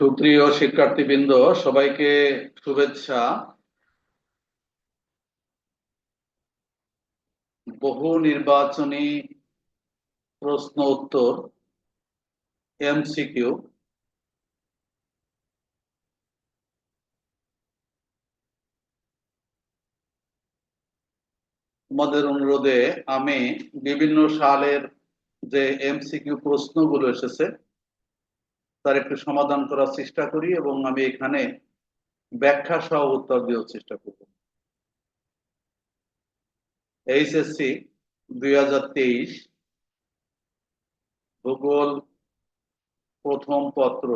সুপ্রিয় শিক্ষার্থীবৃন্দ, সবাইকে শুভেচ্ছা। বহু নির্বাচনী প্রশ্ন উত্তর, এমসিকিউ। তোমাদের অনুরোধে আমি বিভিন্ন সালের যে এমসিকিউ প্রশ্নগুলো এসেছে তার একটু সমাধান করার চেষ্টা করি এবং আমি এখানে ব্যাখ্যা সহ উত্তর দেওয়ার চেষ্টা করব। এইচএসসি দুই হাজার তেইশ ভূগোল প্রথম পত্র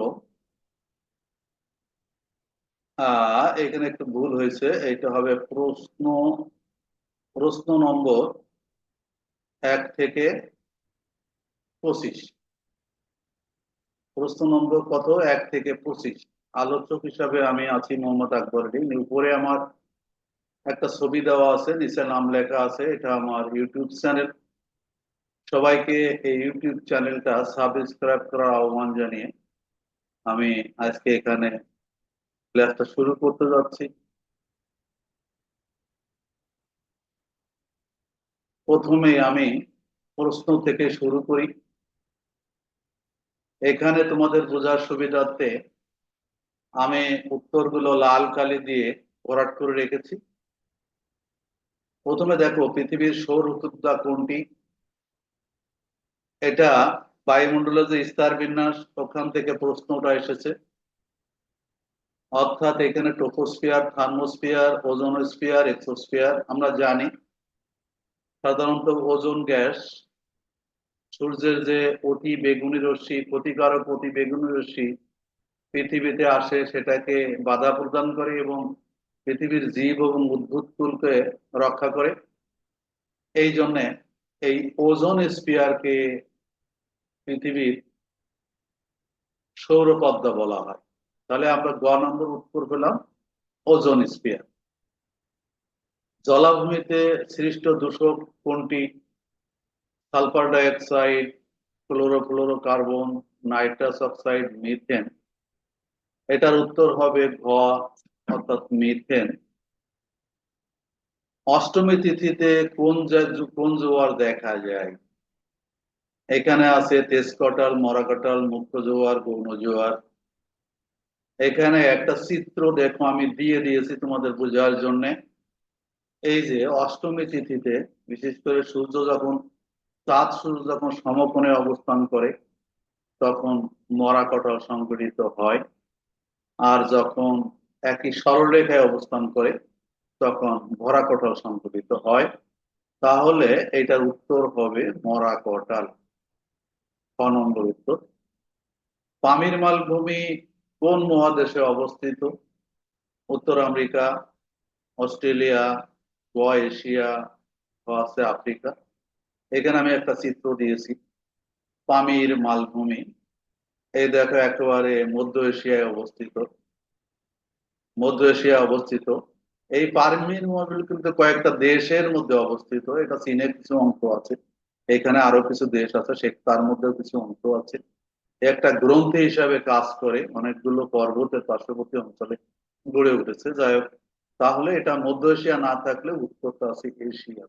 এখানে একটু ভুল হয়েছে এটা হবে প্রশ্ন প্রশ্ন নম্বর এক থেকে পঁচিশ। প্রশ্ন নম্বর কত? এক থেকে পঁচিশ। আলোচক হিসাবে আমি আছি মোহাম্মদ আকবর উপরে আমার একটা ছবি দেওয়া আছে, নিচে নাম লেখা আছে, এটা আমার ইউটিউব চ্যানেল। সবাইকে এই ইউটিউব চ্যানেলটা সাবস্ক্রাইব করার আহ্বান জানিয়ে আমি আজকে এখানে ক্লাসটা শুরু করতে যাচ্ছি। প্রথমে আমি প্রশ্ন থেকে শুরু করি। এখানে তোমাদের বোঝার সুবিধার্থে আমি উত্তরগুলো লাল কালি দিয়ে ভরাট করে রেখেছি। প্রথমে দেখো, পৃথিবীর সৌর ঋতুটা কোনটি? এটা বায়ুমণ্ডলের যে স্তর বিন্যাস, ওখান থেকে প্রশ্নটা এসেছে। অর্থাৎ এখানে টোপোস্ফিয়ার থার্মোস্ফিয়ার, ওজোনোস্ফিয়ার, এক্সোস্ফিয়ার আমরা জানি। সাধারণত ওজোন গ্যাস সূর্যের যে অতি বেগুনি রশ্মি, ক্ষতিকারক অতি বেগুনি রশ্মি পৃথিবীতে আসে, সেটাকে বাধা প্রদান করে এবং পৃথিবীর জীব এবং উদ্ভিদকুলকে রক্ষা করে। এই জন্যে এই ওজোন স্পিয়ারকে পৃথিবীর সৌরপদ্মা বলা হয়। তাহলে আমরা গ নম্বর উত্তর পেলাম, ওজোন স্পিয়ার। জলাভূমিতে সৃষ্ট দূষক কোনটি? Sulphur dioxide, chlorofluorocarbon, nitrous oxide, methane. এটার উত্তর হবে ঘ, অর্থাৎ মিথেন। অষ্টমী তিথিতে কোন কোন জোয়ার দেখা যায়? এখানে আছে তেজকটাল, মরাকাটাল মুখ্য জোয়ার, গৌণ জোয়ার। এখানে একটা চিত্র দেখো, আমি দিয়ে দিয়েছি তোমাদের বোঝার জন্য। এই যে অষ্টমী তিথিতে, বিশেষ করে সূর্য যখন চাঁদ সূর্য যখন সমকোণে অবস্থান করে, তখন মরা কটাল সংঘটিত হয়। আর যখন একই সরলরেখায় অবস্থান করে, তখন ভরা কটাল সংঘটিত হয়। তাহলে এটার উত্তর হবে মরা কটাল ছ নম্বর উত্তর। পামির মালভূমি কোন মহাদেশে অবস্থিত? উত্তর আমেরিকা, অস্ট্রেলিয়া গ এশিয়া আছে আফ্রিকা। এখানে আমি একটা চিত্র দিয়েছি। পামির মালভূমি। এই দেখো একেবারে মধ্য এশিয়ায় অবস্থিত। মধ্য এশিয়ায় অবস্থিত। এই পারমির মালভূমি কিন্তু কয়েকটা দেশের মধ্যে অবস্থিত। এটা চীনের কিছু অংশ আছে। এখানে আরও কিছু দেশ আছে, সে তার মধ্যেও কিছু অংশ আছে। একটা গ্রন্থ হিসাবে কাজ করে, অনেকগুলো পর্বতের পার্শ্ববর্তী অঞ্চলে গড়ে উঠেছে। যাই হোক, তাহলে এটা মধ্য এশিয়া না থাকলে উত্তরটা আছে এশিয়া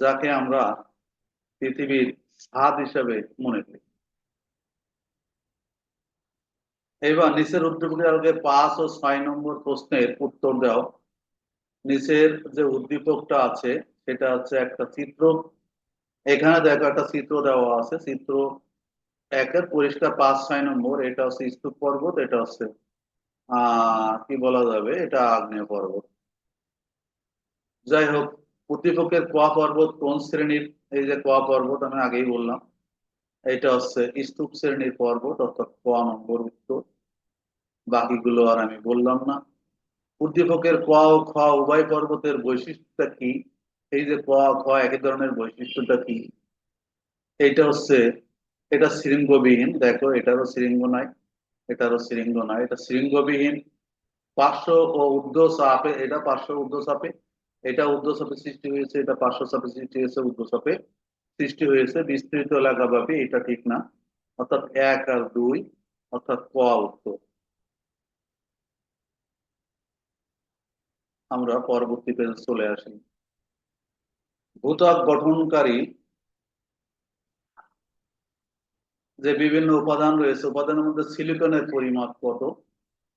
যাকে আমরা পৃথিবীর ছাদ হিসাবে মনে করি। এবার নিচের উদ্দীপকের পাঁচ ও ছয় নম্বর প্রশ্নের উত্তর দাও। নিচের যে উদ্দীপকটা আছে, সেটা হচ্ছে একটা চিত্র। এখানে দেখো একটা চিত্র দেওয়া আছে। চিত্র একের পরিষ্কার পাঁচ, ছয় নম্বর। এটা হচ্ছে স্তূপ পর্বত, এটা হচ্ছে, আহ, কি বলা যাবে? এটা আগ্নেয় পর্বত। যাই হোক প্রতিপক্ষের কোয়া পর্বত কোন শ্রেণির? এই যে কোয়া পর্বত, আমি আগেই বললাম। এটা হচ্ছে স্তূপ শ্রেণির পর্বত, অর্থাৎ কোয়া নম্বর উত্তর। বাকিগুলো আর আমি বললাম না। উদ্দীপকের কোয়া ও খ উভয় পর্বতের বৈশিষ্ট্যটা কি? এই যে কোয়া খ একই ধরনের বৈশিষ্ট্যটা কি? এইটা হচ্ছে, এটা শৃঙ্গবিহীন। দেখো, এটারও শৃঙ্গ নাই, এটারও শৃঙ্গ নাই, এটা শৃঙ্গবিহীন। পার্শ্ব ও উর্ধ্ব চাপে, এটা পার্শ্ব উর্ধ্ব চাপে। এটা ঊর্ধ্ব চাপে সৃষ্টি হয়েছে, এটা পার্শ্ব চাপে সৃষ্টি হয়েছে ঊর্ধ্ব চাপে সৃষ্টি হয়েছে। বিস্তৃত এলাকাব্যাপী, এটা ঠিক না। অর্থাৎ এক আর দুই, অর্থাৎ ক উত্তর। আমরা পরবর্তী পেজ চলে আসি। ভূত্বক গঠনকারী যে বিভিন্ন উপাদান রয়েছে, উপাদানের মধ্যে সিলিকনের পরিমাণ কত?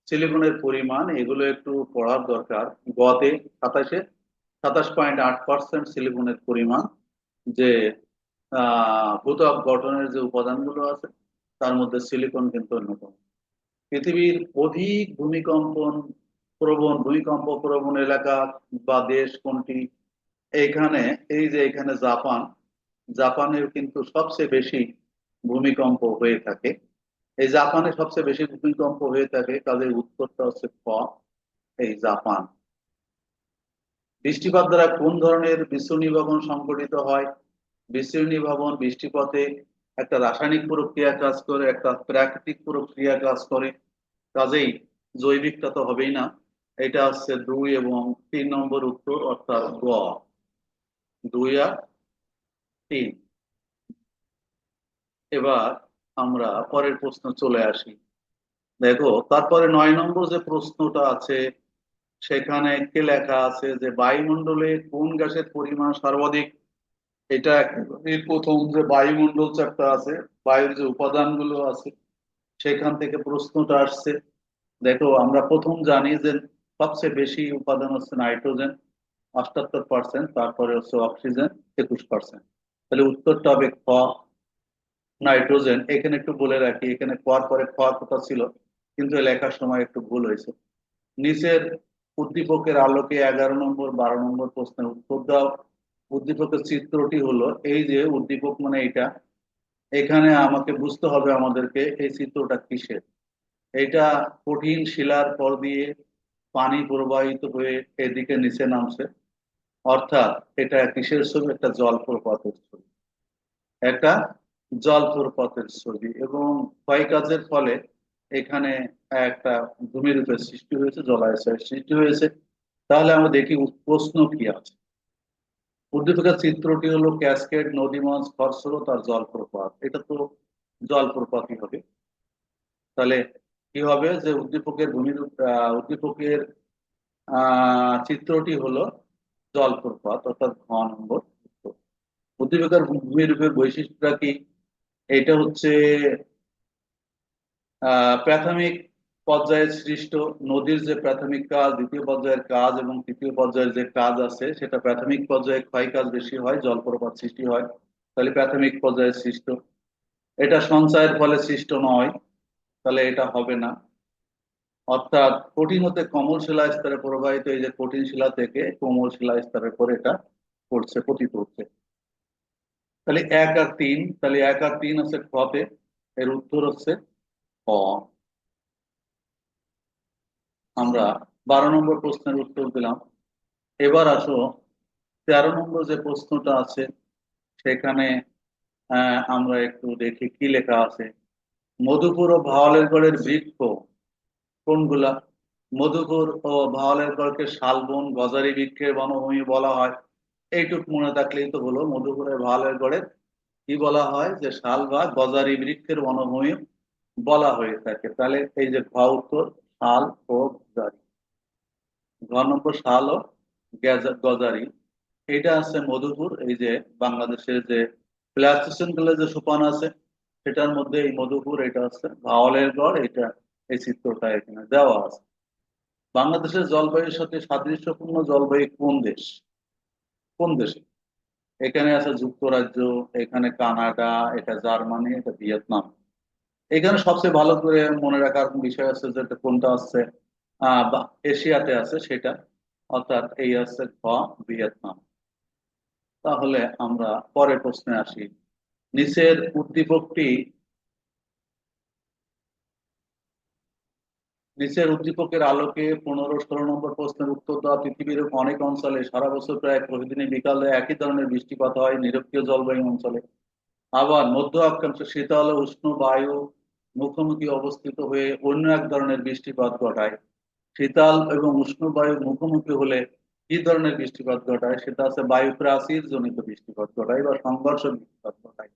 সিলিকনের পরিমাণ, এগুলো একটু পড়ার দরকার। গতে সাতাশে সাতাশ পয়েন্ট আট পার্সেন্ট সিলিকনের পরিমাণ যে ভূত্বক গঠনের যে উপাদানগুলো আছে, তার মধ্যে সিলিকন কিন্তু অন্যতম। পৃথিবীর অধিক ভূমিকম্পন প্রবণ, ভূমিকম্প প্রবণ এলাকা বা দেশ কোনটি, এখানে, এই যে এখানে জাপান, জাপানের কিন্তু সবচেয়ে বেশি ভূমিকম্প হয়ে থাকে। এই জাপানে সবচেয়ে বেশি ভূমিকম্প হয়ে থাকে, তাদের উত্তরটা হচ্ছে খ এই জাপান। বৃষ্টিপাত দ্বারা কোন ধরনের বিশ্ব নির্বাপন সংঘটিত হয়? বিশ্ব নির্বাপন বৃষ্টিপাতে একটা রাসায়নিক প্রক্রিয়া কাজ করে, একটা প্রাকৃতিক প্রক্রিয়া কাজ করে। কাজেই জৈবিকটা তো হবেই না। এটা হচ্ছে দুই এবং তিন নম্বর উত্তর, অর্থাৎ গ। দুই আর তিন। এবার আমরা পরের প্রশ্ন চলে আসি। দেখো, তারপরে নয় নম্বর যে প্রশ্নটা আছে সেখানে একটি লেখা আছে যে, বায়ুমণ্ডলে কোন গ্যাসের পরিমাণ সর্বাধিক? এটা এর প্রথম যে বায়ুমণ্ডল চ্যাপ্টার আছে, বায়ুর যে উপাদানগুলো আছে, সেখান থেকে প্রশ্নটা আসছে। দেখো, আমরা প্রথম জানি যে সবচেয়ে বেশি উপাদান হচ্ছে নাইট্রোজেন অষ্টাত্তর পার্সেন্ট তারপরে হচ্ছে অক্সিজেন, একুশ পার্সেন্ট তাহলে উত্তরটা হবে খ, নাইট্রোজেন। এখানে একটু বলে রাখি, এখানে খোয়ার পরে খোয়ার কথা ছিল, কিন্তু লেখার সময় একটু ভুল হয়েছে। নিচের উদ্দীপকের আলোকে এগারো নম্বর, বারো নম্বর প্রশ্নের উত্তর দাও। উদ্দীপকের চিত্রটি হলো, এই যে উদ্দীপক মানে এটা এখানে আমাকে বুঝতে হবে আমাদেরকে এই চিত্রটা কিসের। এটা কঠিন শিলার পর দিয়ে পানি প্রবাহিত হয়ে এদিকে নিচে নামছে। অর্থাৎ এটা কিসের ছবি? একটা জলপ্রপাতের ছবি। একটা জলপ্রপাতের ছবি। এবং ক্ষয় কাজের ফলে এখানে একটা ভূমিরূপের সৃষ্টি হয়েছে জলাশয়ের সৃষ্টি হয়েছে। তাহলে আমরা দেখি প্রশ্ন কি আছে? উদ্দীপিকার চিত্রটি হলো ক্যাসকেড, নদীমঞ্চ, খরস্রোত আর জলপ্রপাত। এটা তো জলপ্রপাতই হবে। তাহলে কি হবে যে উদ্দীপকের ভূমিরূপ উদ্দীপকের চিত্রটি হলো জলপ্রপাত, অর্থাৎ ঘ নম্বর উদ্দীপকের ভূমিরূপের বৈশিষ্ট্যটা কি? এটা হচ্ছে প্রাথমিক পর্যায়ে সৃষ্ট নদীর যে প্রাথমিক কাজ, দ্বিতীয় পর্যায়ের কাজ এবং তৃতীয় পর্যায়ের যে কাজ আছে, সেটা প্রাথমিক পর্যায়ে ক্ষয় কাজ বেশি হয়, জলপ্রপাত সৃষ্টি হয়, তাহলে প্রাথমিক পর্যায়ে সৃষ্ট। এটা সঞ্চয়ের ফলে সৃষ্ট নয়, তাহলে এটা হবে না। অর্থাৎ কঠিন হতে কমল শিলা স্তরে প্রবাহিত এই যে কঠিন শিলা থেকে কোমল শিলা স্তরের পরে এটা পড়ছে পতিত হচ্ছে। তাহলে এক আর তিন, তাহলে এক আর তিন হচ্ছে খতে এর উত্তর হচ্ছে আমরা বারো নম্বর প্রশ্নের উত্তর দিলাম। এবার আসো, তেরো নম্বর যে প্রশ্নটা আছে, সেখানে আমরা একটু দেখি কি লেখা আছে। মধুপুর ও ভাওয়ালের গড়ের বৃক্ষ কোনগুলা? মধুপুর ও ভাওয়ালের গড়কে শালবন, গজারি বৃক্ষের বনভূমি বলা হয়। এইটুক মনে থাকলেই তো হলো, মধুপুরের ভাওয়ালের গড়ের কি বলা হয়? যে শাল বা গজারি বৃক্ষের বনভূমি বলা হয়ে থাকে। তাহলে এই যে ঘ উত্তর, শাল ও গজারি। ঘ নম্বর শাল ও গজারি। এটা আছে মধুপুর, এই যে বাংলাদেশের যে প্লাস্টেশন যে সোপান আছে, সেটার মধ্যে এই মধুপুর, এটা আছে ভাওয়ালের গড়, এটা এই চিত্রটা এখানে দেওয়া আছে। বাংলাদেশের জলবায়ুর সাথে সাদৃশ্যপূর্ণ জলবায়ু কোন দেশ? কোন দেশে? এখানে আছে যুক্তরাজ্য, এখানে কানাডা, এটা জার্মানি, এটা ভিয়েতনাম। এখানে সবচেয়ে ভালো করে মনে রাখার বিষয় আছে যেটা কোনটা আছে? এশিয়াতে আছে সেটা। অর্থাৎ এই আছে খ, ভিয়েতনাম। তাহলে আমরা পরের প্রশ্নে আসি। নিচের উদ্দীপকটি নিচের উদ্দীপকের আলোকে পনেরো ষোলো নম্বর প্রশ্নের উত্তর দেওয়া পৃথিবীর অনেক অঞ্চলে সারা বছর প্রায় প্রতিদিনই বিকালে একই ধরনের বৃষ্টিপাত হয় নিরক্ষীয় জলবায়ু অঞ্চলে। আবার মধ্য অক্ষাংশ শীতল, উষ্ণ বায়ু মুখোমুখি অবস্থিত হয়ে অন্য এক ধরনের বৃষ্টিপাত ঘটায়। শীতাল এবং উষ্ণ বায়ু মুখোমুখি হলে কি ধরনের বৃষ্টিপাত ঘটায়? সেটা আছে বায়ু প্রাচীর জনিত বৃষ্টিপাত ঘটায় বা সংঘর্ষ বৃষ্টিপাত ঘটায়।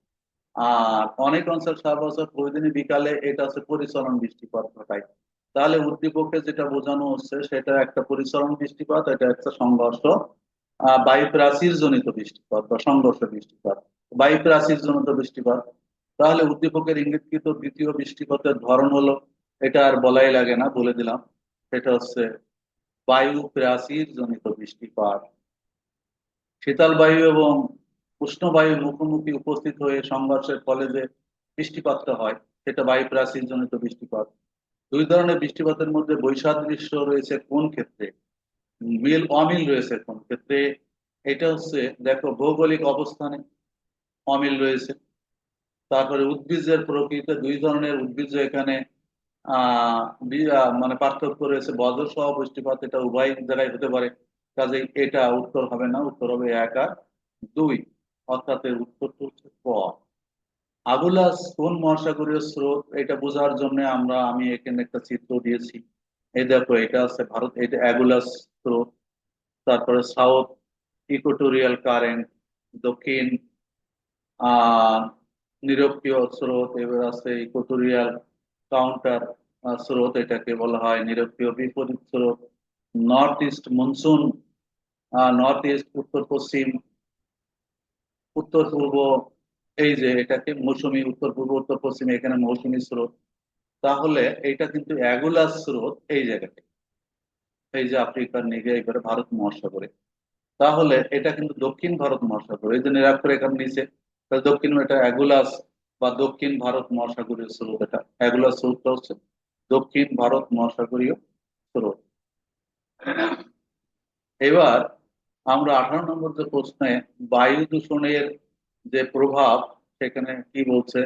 আর অনেক অঞ্চল সারা বছর প্রতিদিনই বিকালে এটা হচ্ছে পরিচলন বৃষ্টিপাত ঘটায়। তাহলে উদ্দীপকে যেটা বোঝানো হচ্ছে, সেটা একটা পরিচলন বৃষ্টিপাত, এটা একটা সংঘর্ষ, আহ বায়ু প্রাচীর জনিত বৃষ্টিপাত বা সংঘর্ষ বৃষ্টিপাত। বায়ু প্রাচীর জনিত বৃষ্টিপাত। তাহলে উদ্দীপকের ইঙ্গিতকৃত দ্বিতীয় বৃষ্টিপাতের ধরন হলো, এটা আর বলাই লাগে না, বলে দিলাম। সেটা হচ্ছে বায়ু প্রাচীর জনিত বৃষ্টিপাত শীতল বায়ু এবং উষ্ণ বায়ুর মুখোমুখি উপস্থিত হয়ে সংঘর্ষের ফলে যে বৃষ্টিপাতটা হয়, সেটা বায়ু প্রাচীর জনিত বৃষ্টিপাত দুই ধরনের বৃষ্টিপাতের মধ্যে বৈসাদৃশ্য রয়েছে কোন ক্ষেত্রে? মিল, অমিল রয়েছে কোন ক্ষেত্রে? এটা হচ্ছে, দেখো, ভৌগোলিক অবস্থানে অমিল রয়েছে। তারপরে উদ্ভিদের প্রকৃতিতে দুই ধরনের উদ্ভিজ এখানে মানে পার্থক্য রয়েছে বজ্র সহ বৃষ্টিপাত এটা উভয় জায়গায় হতে পারে কাজে এটা উত্তর হবে না, উত্তর হবে এক আর দুই, অর্থাৎ এর উত্তরটা হচ্ছে ক। আবুলাস কোন মহাসাগরীয় স্রোত, এটা বোঝার জন্য আমরা, আমি এখানে একটা চিত্র দিয়েছি। এই দেখো, এটা আছে ভারত, এটা অ্যাগুলাস স্রোত, তারপরে সাউথ ইকোটোরিয়াল কারেন্ট, দক্ষিণ আহ নিরক্ষীয় স্রোত এবার আছে ইকুটোরিয়াল কাউন্টার স্রোত এটাকে বলা হয় নিরক্ষীয় বিপরীত স্রোত north east monsoon north east উত্তর পশ্চিম, উত্তর পূর্ব, এই যে এটাকে মৌসুমী, উত্তর পূর্ব, উত্তর পশ্চিম এখানে মৌসুমী স্রোত। তাহলে এটা কিন্তু অ্যাগুলাস স্রোত এই জায়গাতে। এই যে আফ্রিকার নিগে এবারে ভারত মহাসাগরে। তাহলে এটা কিন্তু দক্ষিণ ভারত মহাসাগর, এই যে নিরাক্ষর এখানে নিচে। তাহলে দক্ষিণ এটা অ্যাগুলাস বা দক্ষিণ ভারত মহাসাগরীয় স্রোত এটা। অ্যাগুলাস স্রোতটা হচ্ছে দক্ষিণ ভারত মহাসাগরীয় স্রোত। এবার আমরা আঠারো নম্বর যে প্রশ্নে বায়ু দূষণের যে প্রভাব, সেখানে কি বলছে?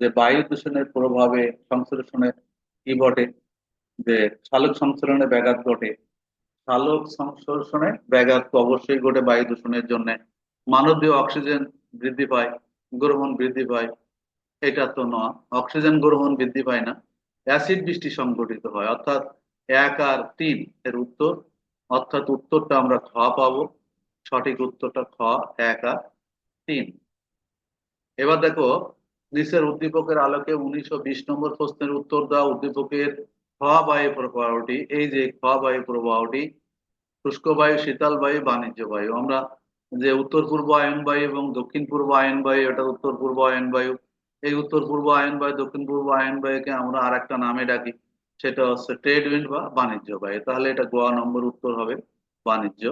যে বায়ু দূষণের প্রভাবে সংশ্লেষণে কি ঘটে? যে সালোক সংশ্লেষণে ব্যাঘাত ঘটে। সালোক সংশ্লেষণে ব্যাঘাত অবশ্যই ঘটে বায়ু দূষণের জন্য। মানবীয় অক্সিজেন বৃদ্ধি পায়, গ্রহণ বৃদ্ধি পায়, এটা তো নয় অক্সিজেন গ্রহণ বৃদ্ধি পায় না, অ্যাসিড বৃষ্টি সংঘটিত হয়, অর্থাৎ এক আর তিন এর উত্তর, অর্থাৎ উত্তরটা আমরা খ পাবো, সঠিক উত্তরটা খ, এক আর তিন। এবার দেখো নিচের উদ্দীপকের আলোকে উনিশশো বিশ নম্বর প্রশ্নের উত্তর দেওয়া উদ্দীপকের খ বায়ু প্রবাহটি, এই যে খ বায়ু প্রবাহটি, শুষ্ক বায়ু, শীতল বায়ু, বাণিজ্য বায়ু, আমরা যে উত্তর পূর্ব আয়ন বায়ু এবং দক্ষিণ পূর্ব আয়ন বায়ু, এটা উত্তর পূর্ব আয়ন বায়ু। এই উত্তর পূর্ব আয়ন বায়ু, দক্ষিণ পূর্ব আয়ন বায়ুকে আমরা আর একটা নামে ডাকি, সেটা হচ্ছে ট্রেড উইন্ড বা বাণিজ্য বায়ু। তাহলে এটা গোয়া নম্বর উত্তর হবে বাণিজ্য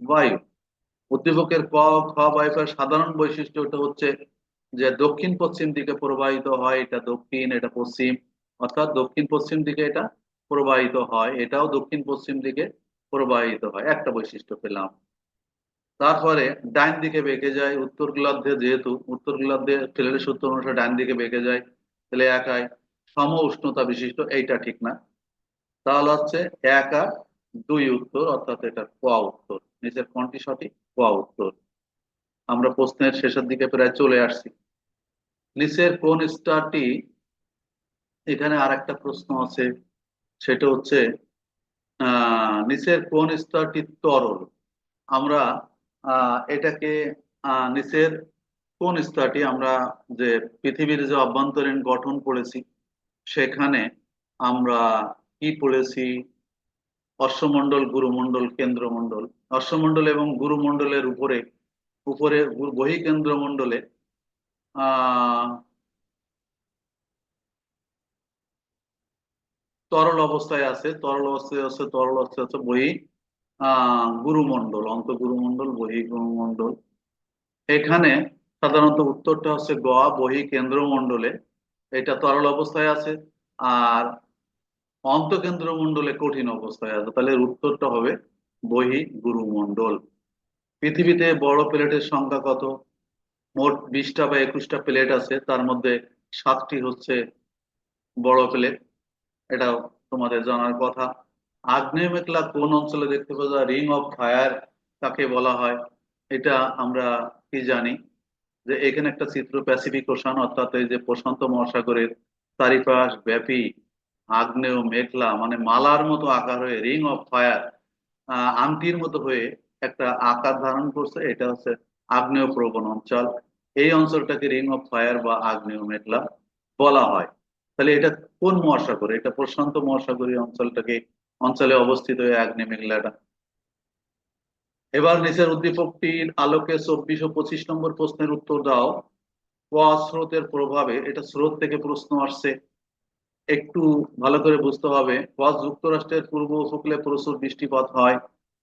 বায়ু। উদ্দীপকের ক, খ বায়ুর সাধারণ বৈশিষ্ট্যটা হচ্ছে যে দক্ষিণ পশ্চিম দিকে প্রবাহিত হয়, এটা দক্ষিণ, এটা পশ্চিম। অর্থাৎ দক্ষিণ পশ্চিম দিকে এটা প্রবাহিত হয়, এটাও দক্ষিণ পশ্চিম দিকে প্রবাহিত হয়। একটা বৈশিষ্ট্য পেলাম। তারপরে ডাইন দিকে বেঁকে যায়, উত্তর গোলার্ধে যেহেতু, উত্তর গোলার্ধে ফ্লেরের সূত্র অনুসারে ডাইন দিকে বেঁকে যায়, তাহলে একাই সম উষ্ণতা বিশিষ্ট, এইটা ঠিক না। তাহলে হচ্ছে এক দুই উত্তর, অর্থাৎ এটা ক উত্তর। নিচের কোনটি সঠিক? ক উত্তর। আমরা প্রশ্নের শেষের দিকে প্রায় চলে আসছি। নিচের কোন স্টারটি? এখানে আর একটা প্রশ্ন আছে, সেটা হচ্ছে, আহ, নিচের কোন স্তরটি তরল? আমরা এটাকে নিচের কোন স্তরটি আমরা যে পৃথিবীর যে অভ্যন্তরীণ গঠন পড়েছি সেখানে আমরা কি পড়েছি? অশ্বমণ্ডল, গুরুমণ্ডল, কেন্দ্রমণ্ডল। অশ্বমণ্ডল এবং গুরুমণ্ডলের উপরে উপরে বহিকেন্দ্র মণ্ডলে আহ, তরল অবস্থায় আছে, তরল অবস্থায় আছে, তরল অবস্থায় আছে বহি গুরুমণ্ডল অন্ত গুরুমণ্ডল বহি গুরুমণ্ডল এখানে সাধারণত উত্তরটা হচ্ছে গ বহি কেন্দ্রমণ্ডলে এটা তরল অবস্থায় আছে। আর অন্তকেন্দ্র মণ্ডলে কঠিন অবস্থায় আছে। তাহলে উত্তরটা হবে বহি গুরুমণ্ডল পৃথিবীতে বড় প্লেটের সংখ্যা কত? মোট বিশটা বা একুশটা প্লেট আছে। তার মধ্যে সাতটি হচ্ছে বড় প্লেট। এটা তোমাদের জানার কথা। আগ্নেয় মেঘলা কোন অঞ্চলে দেখতে পাওয়া যায়? রিং অফ ফায়ার তাকে বলা হয়? এটা আমরা কি জানি? যে এখানে একটা চিত্র প্যাসিফিক ওশান অর্থাৎ এই যে প্রশান্ত মহাসাগরের চারিপাশ ব্যাপী আগ্নেয় মেঘলা মানে মালার মতো আকার হয়ে রিং অফ ফায়ার আংটির মতো হয়ে একটা আকার ধারণ করছে। এটা হচ্ছে আগ্নেয় প্রবণ অঞ্চল। এই অঞ্চলটাকে রিং অফ ফায়ার বা আগ্নেয় মেঘলা বলা হয়। তাহলে এটা কোন মহাসাগর? এটা প্রশান্ত মহাসাগরীয় অঞ্চলটাকে অঞ্চলে অবস্থিত এই আগ্নেয় মেঘলাটা এবার নিচের উদ্দীপকটির আলোকে চব্বিশ ও পঁচিশ নম্বর প্রশ্নের উত্তর দাও। স্রোতের প্রভাবে, এটা স্রোত থেকে প্রশ্ন আসছে। একটু ভালো করে বুঝতে হবে। কোয়া যুক্তরাষ্ট্রের পূর্ব উপকূলে প্রচুর বৃষ্টিপাত হয়।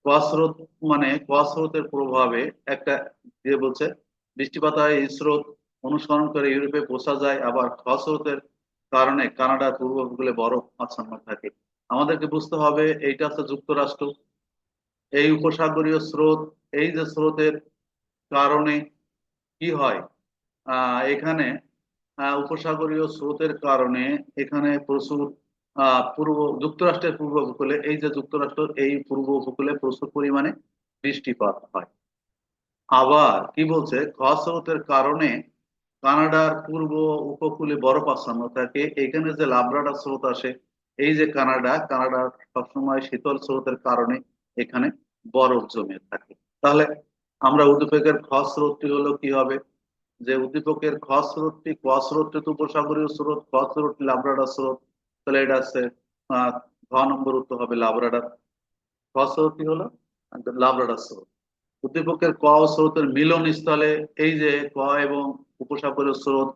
কোয়া স্রোত মানে কোয়া স্রোতের প্রভাবে একটা যে বলছে, বৃষ্টিপাত হয়, এই স্রোত অনুসরণ করে ইউরোপে পৌঁছা যায়। আবার খোয়া স্রোতের কারণে কানাডার পূর্ব উপকূলে বরফ আচ্ছন্ন থাকে। আমাদেরকে বুঝতে হবে এইটা হচ্ছে যুক্তরাষ্ট্র। এই উপসাগরীয় স্রোত, এই যে স্রোতের কারণে কি হয়? এখানে উপসাগরীয় স্রোতের কারণে এখানে প্রচুর পূর্ব, যুক্তরাষ্ট্রের পূর্ব উপকূলে এই যে যুক্তরাষ্ট্র, এই পূর্ব উপকূলে প্রচুর পরিমাণে বৃষ্টিপাত হয়। আবার কি বলছে? স্রোতের কারণে কানাডার পূর্ব উপকূলে বরফ আচ্ছন্ন থাকে, এখানে যে লাব্রাডার স্রোত আসে এই যে কানাডা কানাডার সবসময় শীতল স্রোতের কারণে এখানে বরফ জমে থাকে। তাহলে আমরা উদ্দীপকের খ স্রোতটি হলো কি হবে? যে উদ্দীপকের খ স্রোতটি, ক তো উপসাগরীয় স্রোত, খ স্রোতটি স্রোত। তাহলে এটা আছে ঘ নম্বর উত্তর হবে লাব্রাডার খ হলো লাব্রাডার স্রোত। উদ্দীপকের ক স্রোতের মিলন স্থলে এই যে ক এবং উপসাগরীয় স্রোত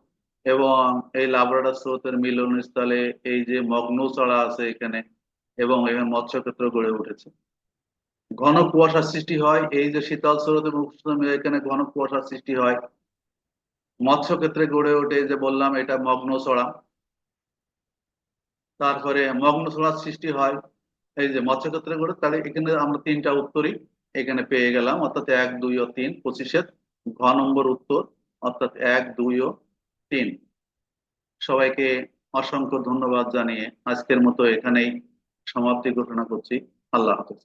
এবং এই লাব্রাডার স্রোতের মিলন স্থলে এই যে মগ্ন চড়া আছে এখানে এবং এখানে মৎস্য মৎস্যক্ষেত্র গড়ে উঠেছে। ঘন কুয়াশার সৃষ্টি হয়, এই যে শীতল স্রোত এবং এখানে ঘন কুয়াশার সৃষ্টি হয়। মৎস্যক্ষেত্রে গড়ে ওঠে যে বললাম, এটা মগ্ন চড়া তারপরে মগ্ন চড়ার সৃষ্টি হয়, এই যে মৎস্যক্ষেত্রে গড়ে, তাহলে এখানে আমরা তিনটা উত্তরই এখানে পেয়ে গেলাম, অর্থাৎ এক, দুই ও তিন, পঁচিশের ঘ নম্বর উত্তর, অর্থাৎ এক, দুই ও তিন। সবাইকে অসংখ্য ধন্যবাদ জানিয়ে আজকের মতো এখানেই সমাপ্তি ঘোষণা করছি। আল্লাহ হাফেজ।